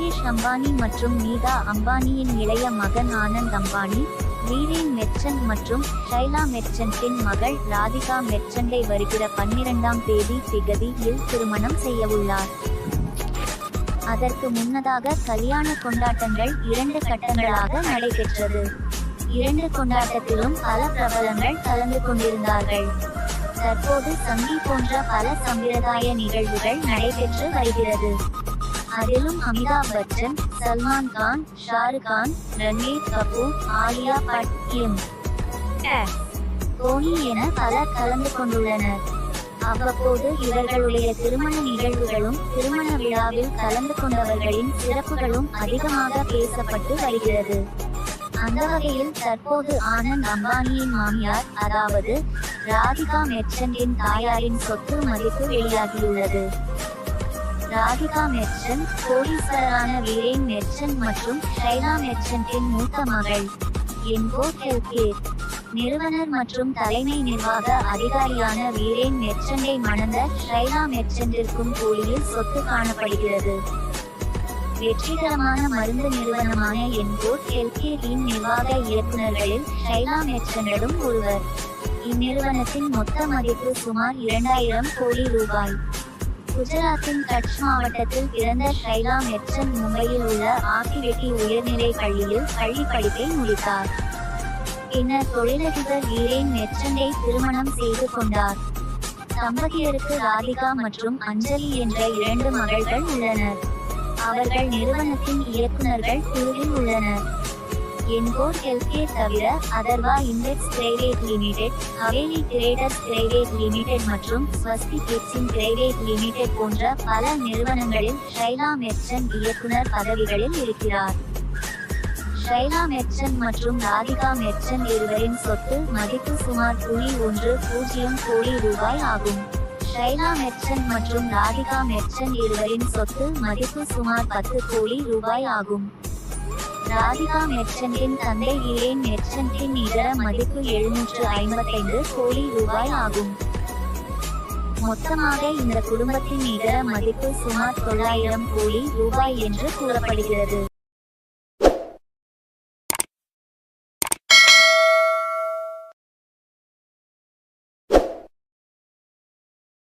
முகேஷ் அம்பானி மற்றும் நீதா அம்பானியின் இளைய மகன் ஆனந்த் அம்பானி வீரேன் மெர்ச்சன்ட் மற்றும் ஷைலா மெர்ச்சன்ட்டின் மகள் ராதிகா மெர்ச்சண்டை வருகிற பன்னிரெண்டாம் தேதி திகதியில் திருமணம் செய்யவுள்ளார் அதற்கு முன்னதாக கல்யாண கொண்டாட்டங்கள் இரண்டு கட்டங்களாக நடைபெற்றது. இரண்டு கொண்டாட்டத்திலும் பல பிரபலங்கள் கலந்து கொண்டிருந்தார்கள். தற்போது சங்கி போன்ற பல சம்பிரதாய நிகழ்வுகள் நடைபெற்று வருகிறது. அதிலும் அமிதாப் பச்சன் சல்மான் கான் ஷாருக் கான் ரன்வீர் கபூர் ஆலியா பட் கிம் கோனி தோனி என பலர் கலந்து கொண்டுள்ளனர். அவ்வப்போது இவர்களுடைய திருமண நிகழ்வுகளும் திருமண விழாவில் கலந்து கொண்டவர்களின் சிறப்புகளும் அதிகமாக பேசப்பட்டு வருகிறது. அந்த வகையில் தற்போது ஆனந்த் அம்பானியின் மாமியார் அதாவது ராதிகா மெர்ச்சண்டின் தாயாரின் சொத்து மதிப்பு வெளியாகியுள்ளது. ராதிகா மெர்ச்சன் கோடீஸ்வரரான வீரேன் மெர்ச்சன் மற்றும் ஷைலா மெர்ச்சன்டின் மூத்த மகள். என்போ ஹெல்கேர் நிறுவனர் மற்றும் தலைமை நிர்வாக அதிகாரியான வீரேன் மெர்ச்சண்டை மணந்த ஷைலா மெர்ச்சண்டிற்கும் கூலியில் சொத்து காணப்படுகிறது. வெற்றிகரமான மருந்து நிறுவனமான என்போர் ஹெல்கேரின் நிர்வாக இயக்குநர்களில் ஷைலா மெர்ச்சண்டும் ஒருவர். இந்நிறுவனத்தின் மொத்த மதிப்பு சுமார் இரண்டாயிரம் கோடி ரூபாய். குஜராத்தின் கட்ச் மாவட்டத்தில் பிறந்த ஷைலா மெர்ச்சன் மும்பையில் உள்ள ஆக்கிவெட்டி உயர்நிலை பள்ளியில் பள்ளி படிப்பை முடித்தார். பின்னர் தொழிலதிபர் வீரேன் மெர்ச்சண்டை திருமணம் செய்து கொண்டார். தம்பதியருக்கு ராதிகா மற்றும் அஞ்சலி என்ற இரண்டு மகள்கள் உள்ளனர். அவர்கள் நிறுவனத்தின் இயக்குநர்கள் குழுவில் உள்ளனர். என்போர் ஹெல்த்கேர் தவிர Atharva index private limited Haveli traders private limited மற்றும் ஸ்வஸ்தி கிட்ஸின் பிரைவேட் லிமிடெட் போன்ற பல நிறுவனங்களில் ஷைலா மெர்ச்சன் இயக்குனர் பதவிகளில் இருக்கிறார். ஷைலா மெர்ச்சன் மற்றும் ராதிகா மெர்ச்சன் இருவரின் சொத்து மதிப்பு சுமார் புள்ளி ஒன்று பூஜ்ஜியம் கோடி ரூபாய் ஆகும். ஷைலா மெர்ச்சன் மற்றும் ராதிகா மெர்ச்சன் இருவரின் சொத்து மதிப்பு சுமார் பத்து கோடி ரூபாய் ஆகும். ராதிகா மெர்ச்சன்டின் தந்தை இலேன் மெர்ச்சன்டின் இதர மதிப்பு எழுநூற்று ஐம்பத்தைந்து கோடி ரூபாய் ஆகும். மொத்தமாக இந்த குடும்பத்தின் இதர மதிப்பு சுமார் தொள்ளாயிரம் கோடி ரூபாய் என்று கூறப்படுகிறது.